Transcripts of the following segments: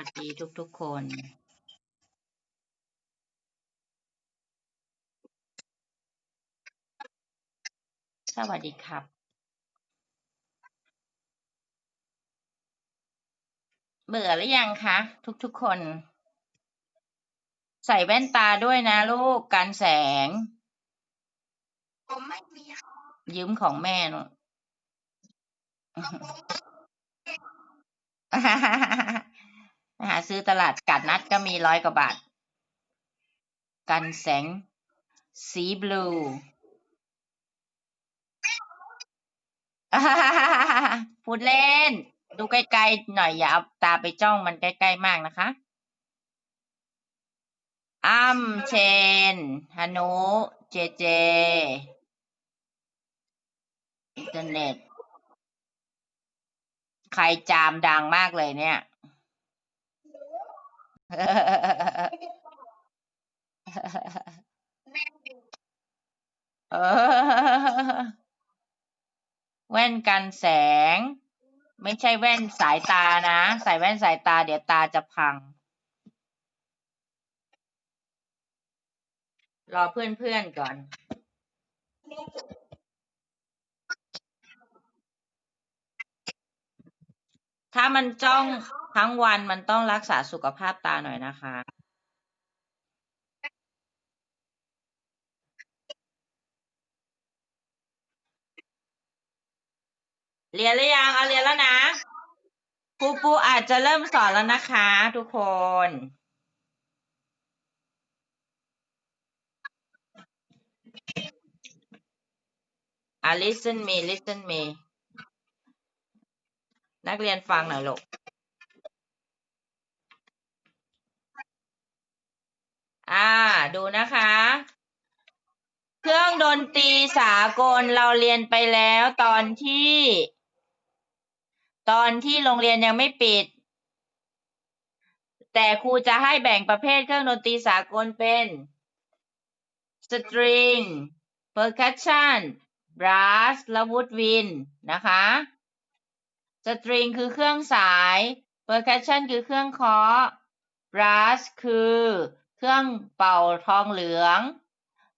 วัสดีทุกๆคน สวัสดีครับ เบื่อหรือยังคะ ทุกๆคน ใส่แว่นตาด้วยนะลูกกันแสงผมไม่มีค่ะยืมของแม่ห นูหาซื้อตลาดกัดนัดก็มีร้อยกว่าบาท กันแสง สีบลูพูดเล่น ดูใกล้ๆหน่อยอย่าเอาตาไปจ้องมันใกล้ๆมากนะคะอ้ำเชนฮานุเจเจ อินเทอร์เน็ต ใครจามดังมากเลยเนี่ย เออ แว่นกันแสง ไม่ใช่แว่นสายตานะ ใส่แว่นสายตาเดี๋ยวตาจะพัง รอเพื่อนๆก่อน ถ้ามันจ้องทั้งวันมันต้องรักษาสุขภาพตาหน่อยนะคะ เรียนหรือยังเอาเรียนแล้วนะครูปูอาจจะเริ่มสอนแล้วนะคะ ทุกคนอะ listen me listen me นักเรียนฟังหน่อยลูกอ่า ดูนะคะ เครื่องดนตรีสากลเราเรียนไปแล้วตอนที่ ตอนที่โรงเรียนยังไม่ปิด แต่ครูจะให้แบ่งประเภทเครื่องดนตรีสากลเป็น string percussion brass และ woodwind นะคะ string คือเครื่องสาย percussion คือเครื่องเคาะ brass คือเครื่องเป่าทองเหลือง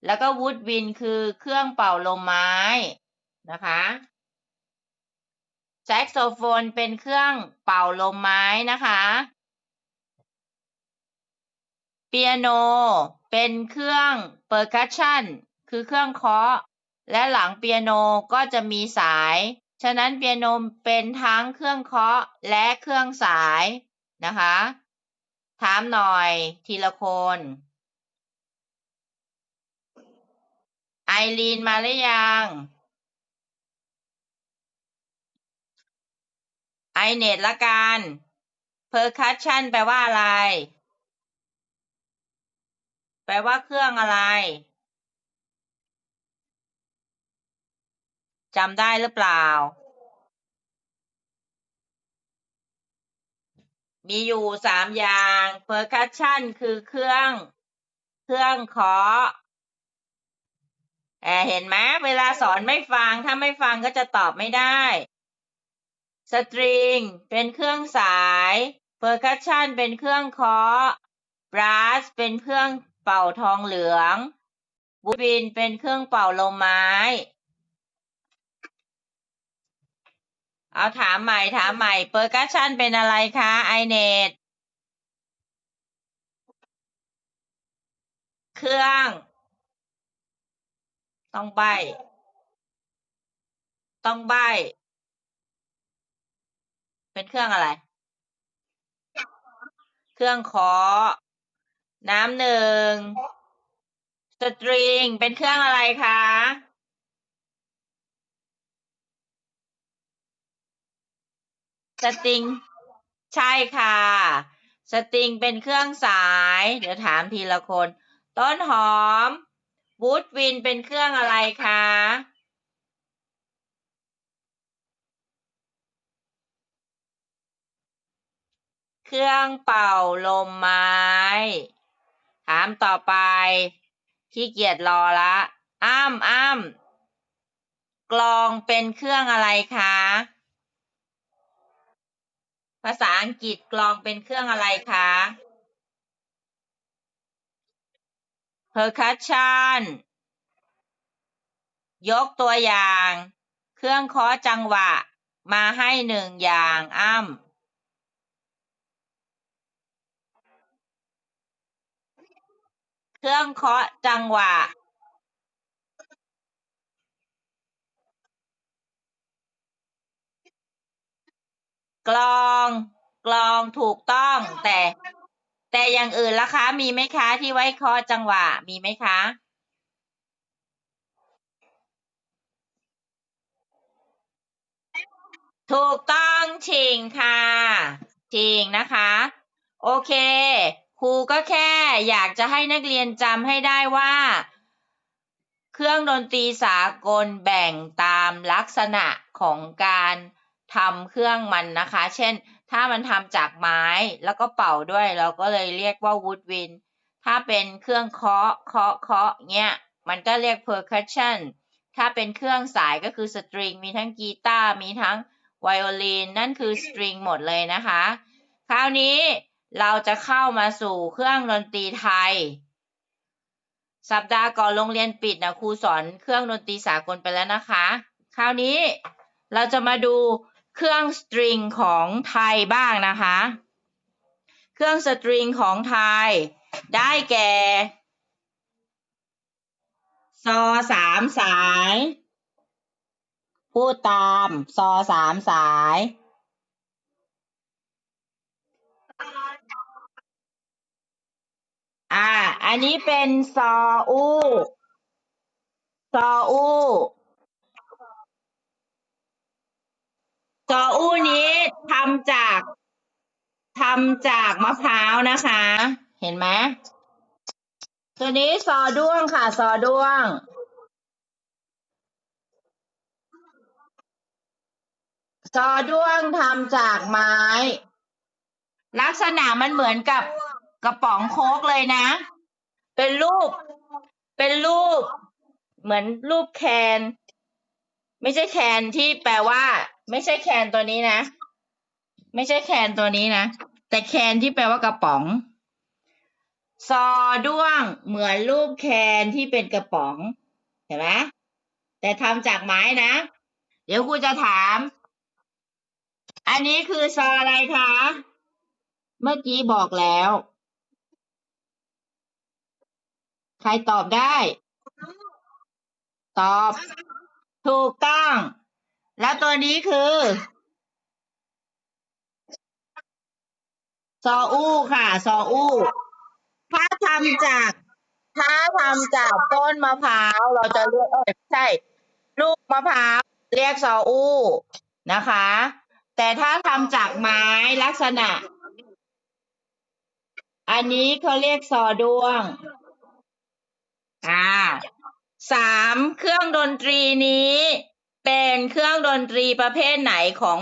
แล้วก็ woodwind คือเครื่องเป่าลมไม้นะคะแซกโซโฟนเป็นเครื่องเป่าลมไม้นะคะ เปียโนเป็นเครื่อง percussion คือเครื่องเคาะ และหลังเปียโนก็จะมีสาย ฉะนั้นเปียโนเป็นทั้งเครื่องเคาะและเครื่องสายนะคะ ถามหน่อยทีละคนไอรีนมาหรือยัง ไอเน็ตละกัน percussion แปลว่าอะไร แปลว่าเครื่องอะไร จำได้หรือเปล่า มีอยู่สามอย่าง percussion คือเครื่อง เครื่องเคาะแอเห็นไหมเวลาสอนไม่ฟัง ถ้าไม่ฟังก็จะตอบไม่ได้ สตริงเป็นเครื่องสาย percussion เป็นเครื่องเคาะ brass เป็นเครื่องเป่าทองเหลือง woodwind เป็นเครื่องเป่าลมไม้ เอาถามใหม่ถามใหม่ percussion เป็นอะไรคะไอเนตเครื่อง ต้องใบ ต้องใบ เป็นเครื่องอะไร เครื่องเคาะน้ำหนึ่ง สตริง เป็นเครื่องอะไรคะ สติง ใช่ค่ะ สติงเป็นเครื่องสาย เดี๋ยวถามทีละคน ต้นหอมวูดวินเป็นเครื่องอะไรคะเครื่องเป่าลมไม้ ถามต่อไป ขี้เกียจรอละ อ้ำอ้ำกลองเป็นเครื่องอะไรคะ ภาษาอังกฤษกลองเป็นเครื่องอะไรคะ percussion ยกตัวอย่าง เครื่องเคาะจังหวะ มาให้หนึ่งอย่างอ้ำเครื่องเคาะจังหวะ กลอง กลองถูกต้อง แต่ แต่อย่างอื่นล่ะคะ มีไหมคะที่ไว้เคาะจังหวะ มีไหมคะ ถูกต้องชิงค่ะชิงนะคะ โอเค ครูก็แค่อยากจะให้นักเรียนจำให้ได้ว่า เครื่องดนตรีสากลแบ่งตามลักษณะของการ ทำเครื่องมันนะคะ เช่น ถ้ามันทำจากไม้แล้วก็เป่าด้วย เราก็เลยเรียกว่า woodwind ถ้าเป็นเครื่องเคาะเคาะเคาะเงี้ยมันก็เรียก percussion ถ้าเป็นเครื่องสายก็คือสตริงมีทั้งกีตาร์มีทั้งไวโอลินนั่นคือสตริงหมดเลยนะคะ คราวนี้เราจะเข้ามาสู่เครื่องดนตรีไทย สัปดาห์ก่อนโรงเรียนปิดนะครูสอนเครื่องดนตรีสากลไปแล้วนะคะ คราวนี้เราจะมาดู เครื่องสตริงของไทยบ้างนะคะ เครื่องสตริงของไทย ได้แก่ซอสามสาย พูดตามซอสามสาย อ่า อันนี้เป็นซออู้ซออู้ ซออู้นี้ทำจากทำจากมะพร้าวนะคะ เห็นไหมตัวนี้ซอด้วงค่ะ ซอด้วง ซอด้วงทำจากไม้ ลักษณะมันเหมือนกับกระป๋องโค้กเลยนะ เป็นรูป เป็นรูป เหมือนรูปแคน ไม่ใช่แคนที่แปลว่า ไม่ใช่แคนตัวนี้นะ ไม่ใช่แคนตัวนี้นะ แต่แคนที่แปลว่ากระป๋อง ซอด้วงเหมือนรูปแคนที่เป็นกระป๋อง เห็นไหมแต่ทำจากไม้นะ เดี๋ยวครูจะถาม อันนี้คือซออะไรคะ เมื่อกี้บอกแล้ว ใครตอบได้ ตอบ ถูกต้อง แล้วตัวนี้คือซออู้ค่ะ ซออู้ถ้าทำจาก ถ้าทำจากต้นมะพร้าวเราจะเรียกเออไม่ใช่ ลูกมะพร้าวเรียกซออู้นะคะ แต่ถ้าทำจากไม้ลักษณะ อันนี้เขาเรียกซอดวง อ่าสามเครื่องดนตรีนี้ เป็นเครื่องดนตรีประเภทไหนของ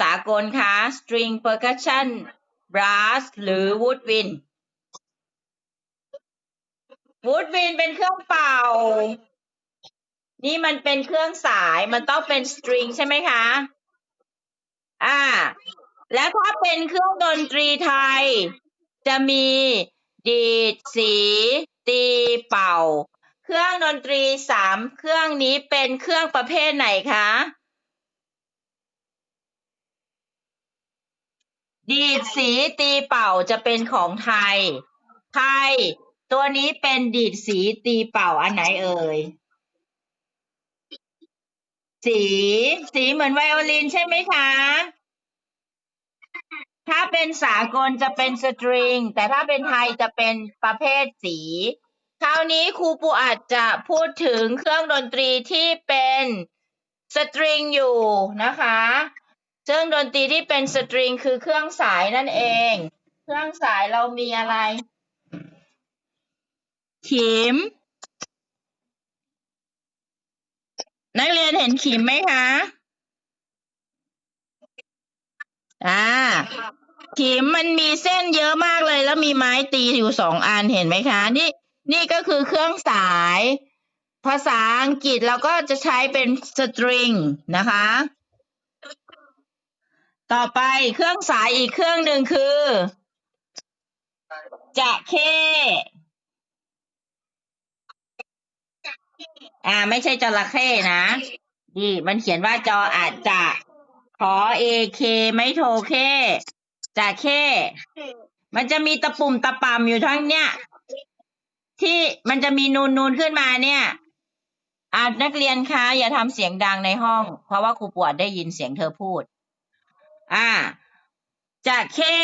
สากลคะ string percussion brass หรือ woodwind woodwind เป็นเครื่องเป่า นี่มันเป็นเครื่องสายมันต้องเป็น string ใช่ไหมคะ อ่า แล้วถ้าเป็นเครื่องดนตรีไทย จะมีดีดสี ตีเป่า เครื่องดนตรีสามเครื่องนี้เป็นเครื่องประเภทไหนคะดีดสีตีเป่าจะเป็นของไทย ไทย ตัวนี้เป็นดีดสีตีเป่าอันไหนเอ่ย สี สีเหมือนไวโอลินใช่ไหมคะ ถ้าเป็นสากลจะเป็นสตริง แต่ถ้าเป็นไทยจะเป็นประเภทสี คราวนี้ครูปูอาจจะพูดถึงเครื่องดนตรีที่เป็นสตริงอยู่นะคะเครื่องดนตรีที่เป็นสตริงคือเครื่องสายนั่นเอง เครื่องสายเรามีอะไร ขิม นักเรียนเห็นขิมไหมคะ อ่า ขิมมันมีเส้นเยอะมากเลยแล้วมีไม้ตีอยู่สองอันเห็นไหมคะ นี่ นี่ก็คือเครื่องสาย ภาษาอังกฤษเราก็จะใช้เป็นสตริงนะคะ ต่อไปเครื่องสายอีกเครื่องหนึ่งคือจะเข้อ่า ไม่ใช่จระเข้นะนี่มันเขียนว่าจออาจจะขอเอเคไม่โทเคจะเข้มันจะมีตะปุ่มตะปำอยู่ทั้งเนี้ย ที่มันจะมีนูนนูนขึ้นมาเนี่ยอานักเรียนคะอย่าทำเสียงดังในห้อง เพราะว่าครูปวดได้ยินเสียงเธอพูด อ่าจะเข้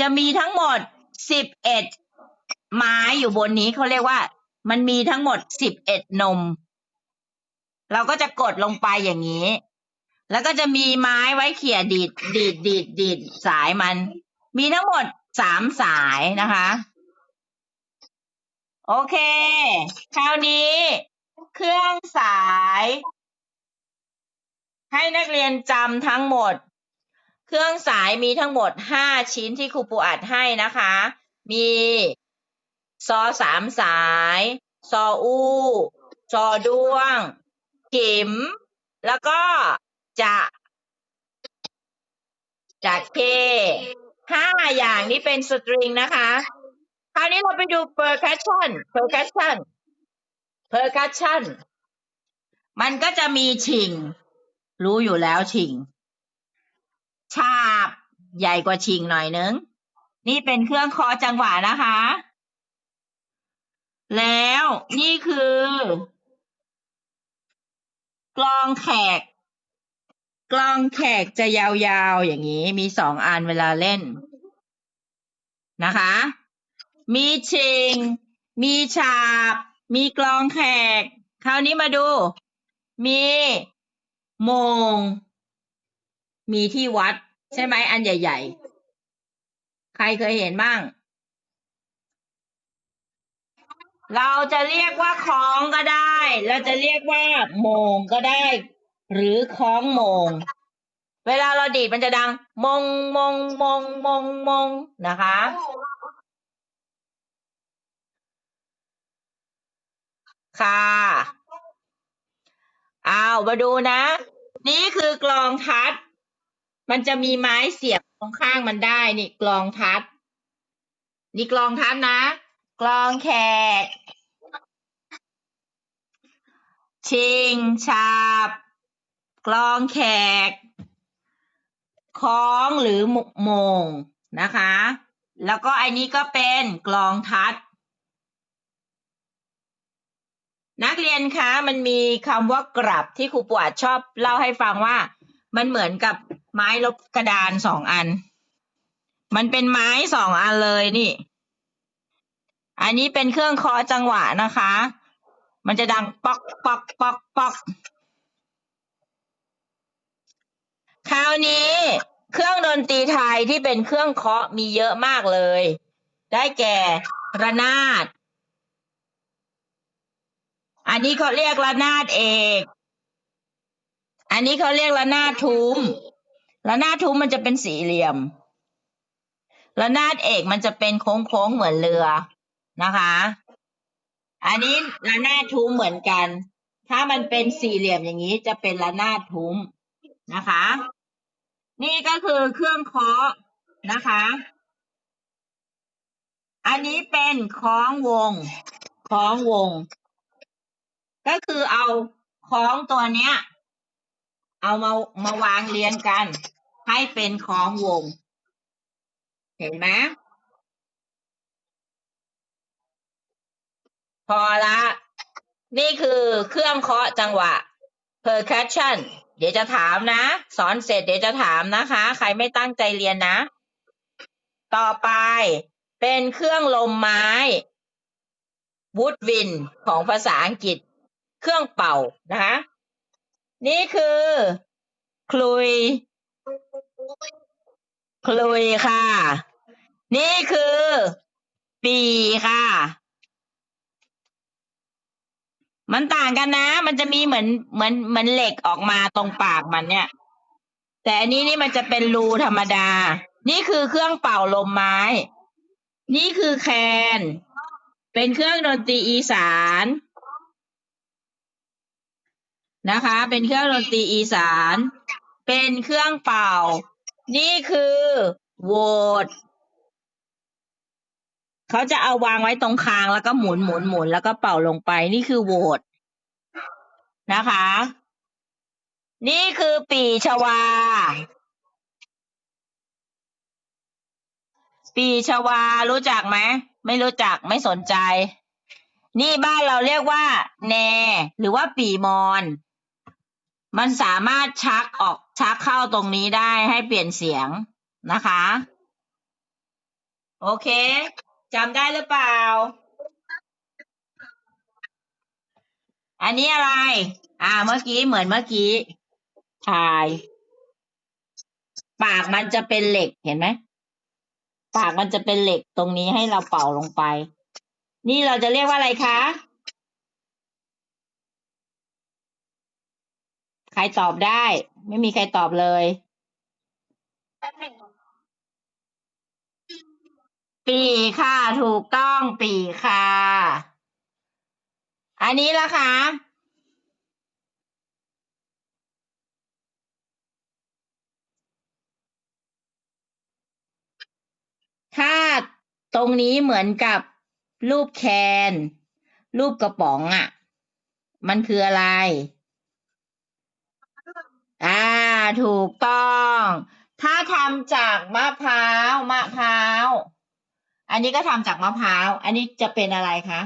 จะมีทั้งหมดสิบเอ็ดไม้อยู่บนนี้เขาเรียกว่า มันมีทั้งหมดสิบเอ็ดนม เราก็จะกดลงไปอย่างนี้ แล้วก็จะมีไม้ไว้เขี่ยดีดดีดดีดดีดสายมัน มีทั้งหมดสามสายนะคะ โอเค คราวนี้ เครื่องสาย ให้นักเรียนจำทั้งหมด เครื่องสายมีทั้งหมดห้าชิ้นที่ครูปูอัดให้นะคะ มีซอสามสาย ซออู้ซอด้วงเข็มแล้วก็จะจะเคห้าอย่างนี้เป็นสตริงนะคะ คราวนี้เราไปดู percussion percussion percussion มันก็จะมีชิง รู้อยู่แล้วชิง ชาบ ใหญ่กว่าชิงหน่อยนึง นี่เป็นเครื่องเคอจังหวะนะคะ แล้วนี่คือกลองแขก กลองแขกจะยาวๆอย่างนี้ มีสองอันเวลาเล่นนะคะ มีชิง มีฉาบ มีกลองแขก คราวนี้มาดู มีโมง มีที่วัด ใช่ไหมอันใหญ่ ๆ ใครเคยเห็นบ้าง เราจะเรียกว่าคล้องก็ได้ เราจะเรียกว่าโมงก็ได้ หรือคล้องโมง เวลาเราดีดมันจะดัง มงมงมงมงมงนะคะ ค่ะเอามาดูนะ นี่คือกลองทัด มันจะมีไม้เสียบตรงข้างมันได้นี่กลองทัด นี่กลองทัดนะ กลองแขก ชิงชาบ กลองแขกคล้องหรือโมงนะคะ แล้วก็อันนี้ก็เป็นกลองทัด นักเรียนคะ มันมีคำว่ากลับที่ครูปวดชอบเล่าให้ฟังว่า มันเหมือนกับไม้ลบกระดานสองอัน มันเป็นไม้สองอันเลยนี่ อันนี้เป็นเครื่องคอจังหวะนะคะ มันจะดังป๊อกป๊อกป๊อกป๊อกคราวนี้เครื่องดนตรีไทยที่เป็นเครื่องเคาะมีเยอะมากเลย ได้แก่ระนาด อันนี้เขาเรียกระนาดเอก อันนี้เขาเรียกระนาดทุ้มระนาดทุ้มมันจะเป็นสี่เหลี่ยมระนาดเอกมันจะเป็นโค้งๆเหมือนเรือนะคะ อันนี้ระนาดทุ้มเหมือนกัน ถ้ามันเป็นสี่เหลี่ยมอย่างนี้จะเป็นระนาดทุ้มนะคะ นี่ก็คือเครื่องเคาะนะคะ อันนี้เป็นคล้องวงคล้องวง ก็คือเอาค้องตัวเนี้ย เอามามาวางเรียงกัน ให้เป็นค้องวง เห็นไหมพอละ นี่คือเครื่องเคาะจังหวะ percussion เดี๋ยวจะถามนะ สอนเสร็จเดี๋ยวจะถามนะคะ ใครไม่ตั้งใจเรียนนะ ต่อไปเป็นเครื่องลมไม้ woodwind ของภาษาอังกฤษ เครื่องเป่านะคะนี่คือคลุย คลุยค่ะ นี่คือ ปีค่ะ มันต่างกันนะ มันจะมีเหมือนเหมือนเหมือนเหล็กออกมาตรงปากมันเนี่ย แต่อันนี้นี่มันจะเป็นรูธรรมดา นี่คือเครื่องเป่าลมไม้ นี่คือแคน เป็นเครื่องดนตรีอีสาน นะคะ เป็นเครื่องดนตรีอีสาน เป็นเครื่องเป่า นี่คือโหวตเขาจะเอาวางไว้ตรงคางแล้วก็หมุนหมุนหมุนแล้วก็เป่าลงไป นี่คือโหวตนะคะ นี่คือปีชวา ปีชวารู้จักไหมไม่รู้จักไม่สนใจ นี่บ้านเราเรียกว่า แน หรือว่าปีมอน มันสามารถชักออกชักเข้าตรงนี้ได้ให้เปลี่ยนเสียงนะคะ โอเคจำได้หรือเปล่า อันนี้อะไร อ่า เมื่อกี้เหมือนเมื่อกี้ทาย ปากมันจะเป็นเหล็กเห็นไหมปากมันจะเป็นเหล็กตรงนี้ให้เราเป่าลงไป นี่เราจะเรียกว่าอะไรคะ ใครตอบได้ ไม่มีใครตอบเลยแป๊บหนึ่งปีค่ะ ถูกต้องปีค่ะ อันนี้ละคะถ้าตรงนี้เหมือนกับรูปแคน รูปกระป๋องอะ่ะ มันคืออะไร อ่า ถูกต้อง ถ้าทำจากมะพร้าวมะพร้าว อันนี้ก็ทำจากมะพร้าว อันนี้จะเป็นอะไรคะ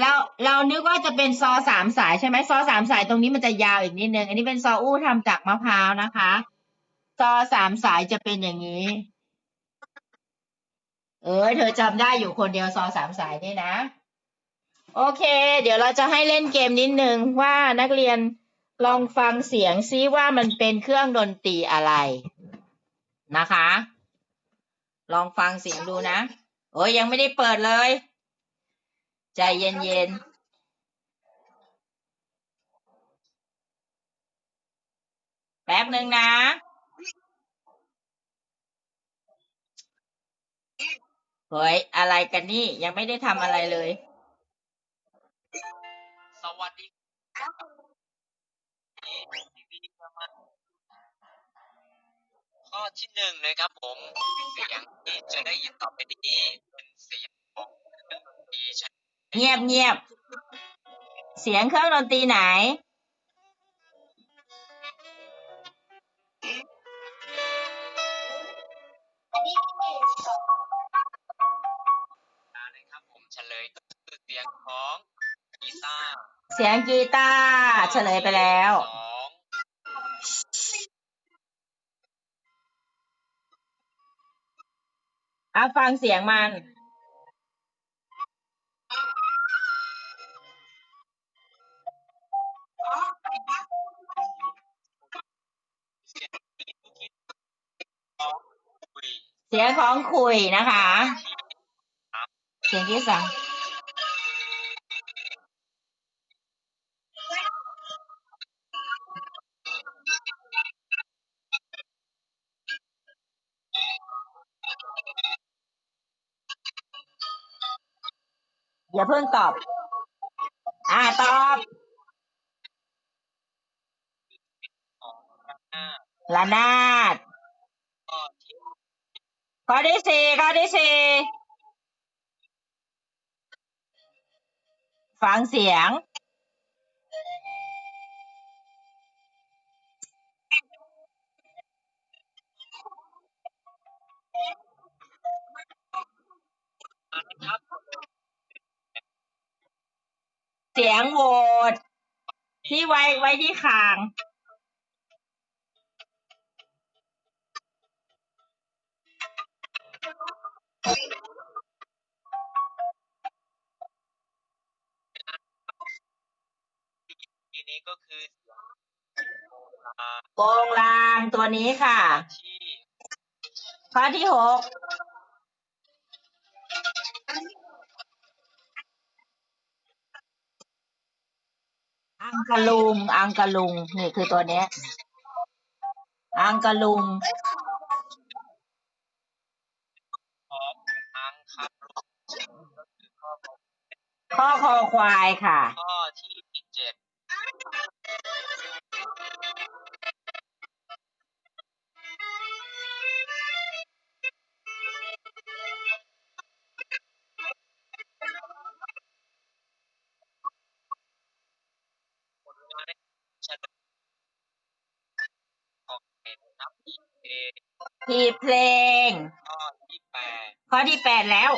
เราเรานึกว่าจะเป็นซอสามสายใช่ไหมซอสามสายตรงนี้มันจะยาวอีกนิดนึง อันนี้เป็นซออู้ทำจากมะพร้าวนะคะ ซอสามสายจะเป็นอย่างนี้ เออเธอจำได้อยู่คนเดียวซอสามสายนี่นะ โอเค เดี๋ยวเราจะให้เล่นเกมนิดนึงว่านักเรียนลองฟังเสียงซิว่ามันเป็นเครื่องดนตรีอะไรนะคะ ลองฟังเสียงดูนะ โอ้ยยังไม่ได้เปิดเลย ใจเย็นๆแป๊บหนึ่งนะ เฮ้ย อะไรกันนี่ ยังไม่ได้ทำอะไรเลย สวัสดีครับทีวีมาข้อที่หนึ่งนะครับผม เสียงที่จะได้ยินต่อไปนี้เป็นเสียงของเครื่องดนตรีชนิดเงียบเงียบเสียงเครื่องดนตรีไหน เสียงกีตาร์เฉลยไปแล้วองเอาฟังเสียงมันเสียงของคุยเสียงของคุยนะคะ เสียงที่สาม อย่าเพิ่งตอบ อ่าตอบของหน้าละนาดที่ข้อที่สี่ข้อที่สี่ฟังเสียง ครับ เสียงโหวตที่ไว้ไว้ที่คาง ทีนี้ก็คือเสียงอ่าโปงลางตัวนี้ค่ะ ที่ข้อที่หก กะลุง อังกะลุง นี่คือตัวเนี้ย อังกะลุงของอังคารก็คือข้อข้อคอควายค่ะ ข้อ หีบเพลง ข้อที่แปดข้อที่แปดแล้ว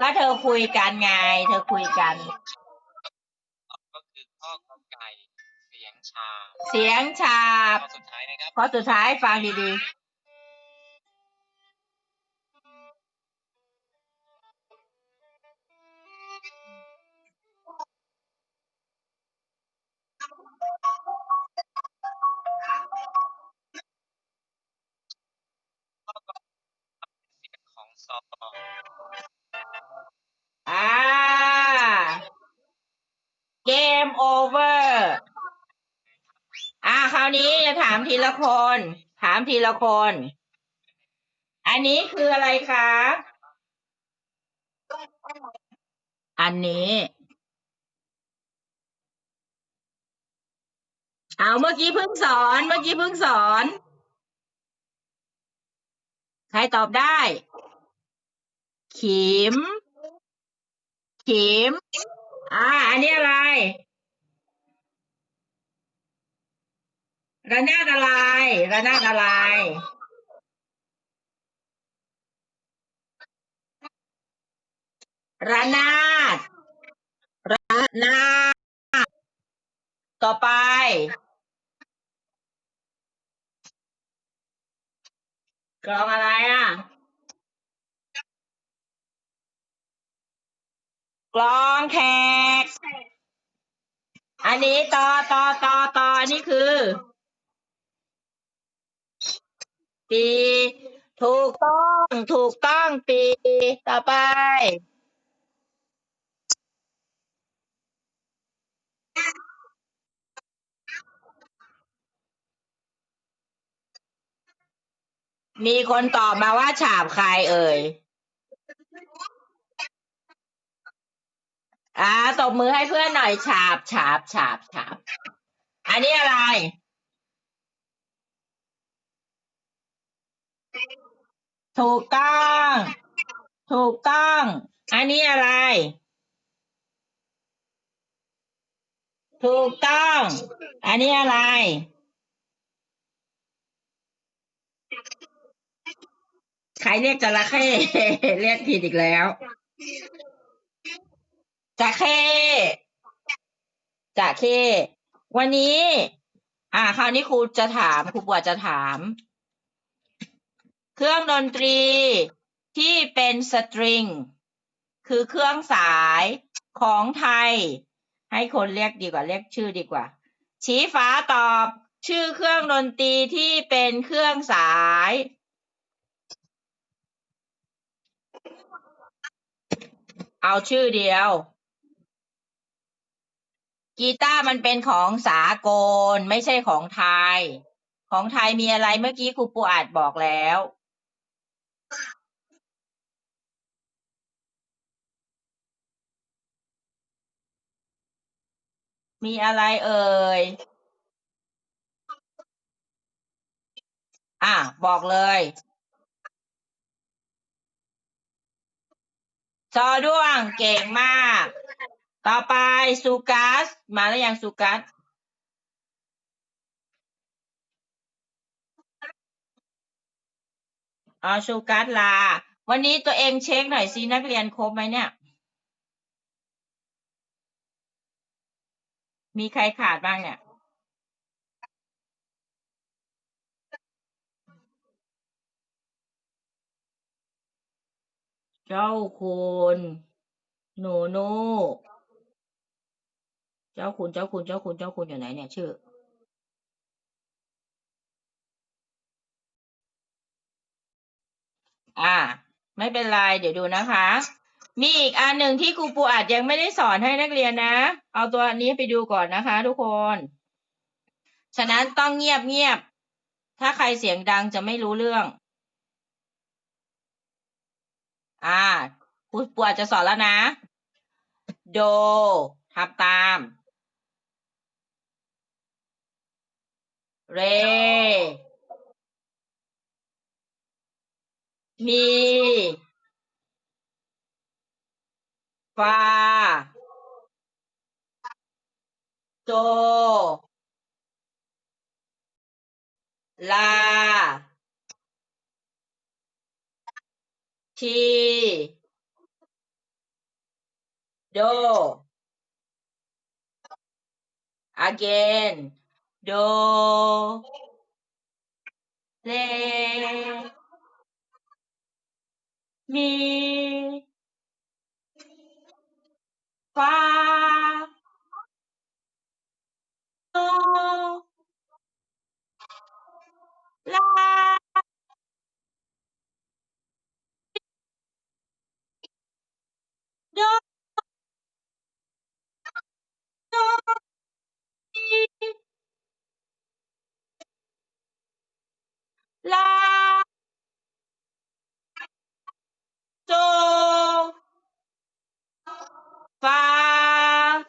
ก็เธอคุยกันไง เธอคุยกัน ก็คือข้อกอไก่เสียงชาเสียงฉาบข้อสุดท้ายนะครับข้อสุดท้ายฟังดีเสียงของซอ เกมโอเวอร์อ่าคราวนี้จะถามทีละคน ถามทีละคน อันนี้คืออะไรคะ อันนี้ เอาเมื่อกี้เพิ่งสอน เมื่อกี้เพิ่งสอน ใครตอบได้ ขิม ขิม อ่า อันนี้อะไร ระนาดอะไรระนาดอะไร ระนาด ระนาด ต่อไป กลองอะไรอะ กลองแขก อันนี้ต่อต่อต่อต่ออันนี้คือ ปี ถูกต้องถูกต้องปี ต่อไป มีคนตอบมาว่าฉาบใครเอ่ยอ่าตบมือให้เพื่อนหน่อยฉาบฉาบฉาบฉาบ อันนี้อะไร ถูกต้อง ถูกต้อง อันนี้อะไร ถูกต้อง อันนี้อะไร ใครเรียกจระเข้ เรียกผิดอีกแล้ว จระเข้จระเข้วันนี้ อ่า คราวนี้ครูจะถาม ครูบัวจะถาม เครื่องดนตรีที่เป็นสตริงคือเครื่องสายของไทย ให้คนเรียกดีกว่าเรียกชื่อดีกว่า ชี้ฟ้าตอบชื่อเครื่องดนตรีที่เป็นเครื่องสาย เอาชื่อเดียว กีตาร์มันเป็นของสากลไม่ใช่ของไทย ของไทยมีอะไรเมื่อกี้ครูปูอาจบอกแล้ว มีอะไรเอ่ย อะ บอกเลยซอด้วงเก่งมาก ต่อไปสุกัส มาแล้วยังสุกัส อ๋อสุกัสลา วันนี้ตัวเองเช็คหน่อยสินักเรียนครบไหมเนี่ย มีใครขาดบ้างเนี่ย เจ้าคุณหนูนูเจ้าคุณเจ้าคุณเจ้าคุณเจ้าคุณอยู่ไหนเนี่ยชื่อ อ่า ไม่เป็นไร เดี๋ยวดูนะคะ มีอีกอันหนึ่งที่ครูปูอาจยังไม่ได้สอนให้นักเรียนนะ เอาตัวนี้ไปดูก่อนนะคะ ทุกคน ฉะนั้นต้องเงียบเงียบ ถ้าใครเสียงดังจะไม่รู้เรื่อง อ่าครูปูอาจจะสอนแล้วนะ โดทำตาม เร มี ฟาโจลาทีโด again โดเ fa, do, la, do, do, si, la, do five